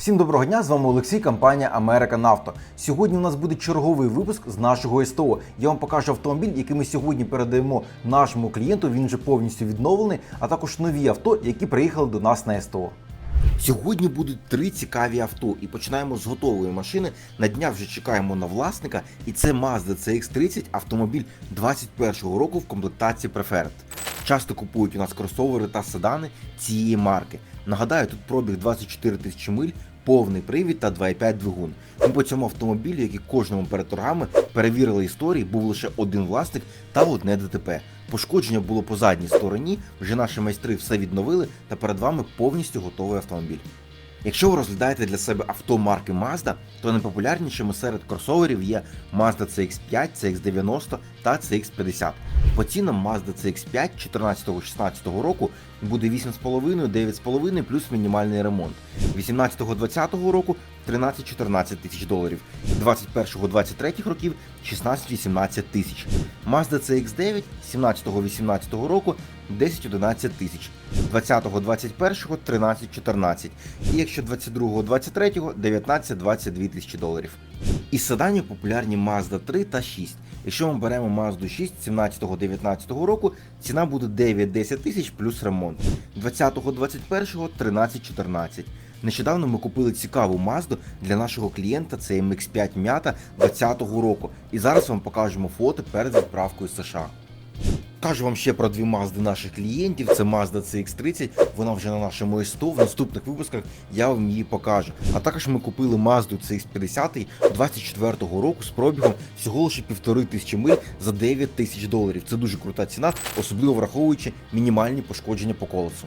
Всім доброго дня! З вами Олексій, компанія Америка Нафто. Сьогодні у нас буде черговий випуск з нашого СТО. Я вам покажу автомобіль, який ми сьогодні передаємо нашому клієнту. Він вже повністю відновлений, а також нові авто, які приїхали до нас на СТО. Сьогодні будуть три цікаві авто, і починаємо з готової машини. На днях вже чекаємо на власника, і це Mazda CX-30, автомобіль 21-го року в комплектації Preferred. Часто купують у нас кросовери та седани цієї марки. Нагадаю, тут пробіг 24 тисячі миль, повний привід та 2,5 двигун. Ми по цьому автомобілю, як кожному перед торгами, перевірили історії, був лише один власник та одне ДТП. Пошкодження було по задній стороні. Вже наші майстри все відновили, та перед вами повністю готовий автомобіль. Якщо ви розглядаєте для себе авто марки Mazda, то найпопулярнішими серед кросоверів є Mazda CX5, CX90 та CX50. По цінам Mazda CX5 14-16 року буде 8,5, 9,5 плюс мінімальний ремонт. 18-20 року 13-14 тисяч доларів. 21-23 років 16-18 тисяч. Mazda CX9 17-18 року 10-11 тисяч. 20-21 13-14. І якщо 22-23 19-22 тисячі доларів. Із седанів популярні Mazda 3 та 6. Якщо ми беремо Mazda 6 17-19 року, ціна буде 9-10 тисяч плюс ремонт. 20-21 13-14. Нещодавно ми купили цікаву Mazda для нашого клієнта, це MX5 Мята 20-го року. І зараз вам покажемо фото перед відправкою США. Кажу вам ще про дві мазди наших клієнтів. Це Mazda CX-30, вона вже на нашому СТО. В наступних випусках я вам її покажу. А також ми купили Mazda CX-50 24-го року з пробігом всього лише півтори тисячі миль за 9 тисяч доларів. Це дуже крута ціна, особливо враховуючи мінімальні пошкодження по колесу.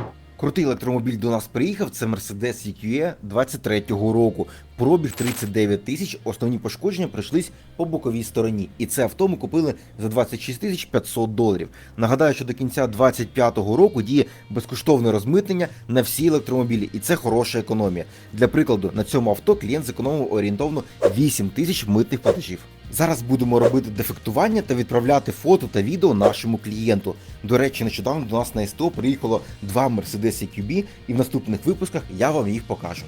Крутий електромобіль до нас приїхав. Це Mercedes EQE 23-го року. Пробіг 39 тисяч. Основні пошкодження прийшлись по боковій стороні. І це авто ми купили за 26 тисяч 500 доларів. Нагадаю, що до кінця 25-го року діє безкоштовне розмитнення на всі електромобілі, і це хороша економія. Для прикладу, на цьому авто клієнт зекономив орієнтовно 8 тисяч митних платежів. Зараз будемо робити дефектування та відправляти фото та відео нашому клієнту. До речі, нещодавно до нас на СТО приїхало два Mercedes EQB, і в наступних випусках я вам їх покажу.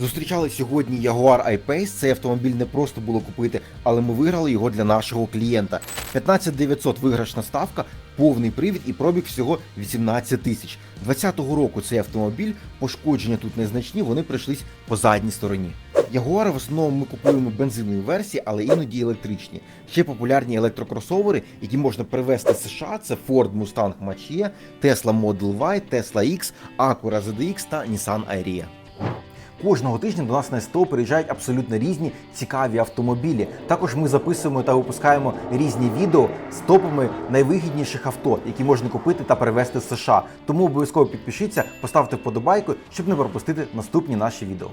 Зустрічали сьогодні Jaguar I-Pace. Цей автомобіль не просто було купити, але ми виграли його для нашого клієнта. 15 900 виграшна ставка, повний привід і пробіг всього 18 тисяч. 20-го року цей автомобіль, пошкодження тут незначні, вони прийшлись по задній стороні. Ягуари в основному ми купуємо бензинові версії, але іноді електричні. Ще популярні електрокросовери, які можна привезти з США. Це Ford Mustang Mach-E, Tesla Model Y, Tesla X, Acura ZDX та Nissan Ariya. Кожного тижня до нас на СТО приїжджають абсолютно різні цікаві автомобілі. Також ми записуємо та випускаємо різні відео з топами найвигідніших авто, які можна купити та перевезти з США. Тому обов'язково підпишіться, поставте вподобайку, щоб не пропустити наступні наші відео.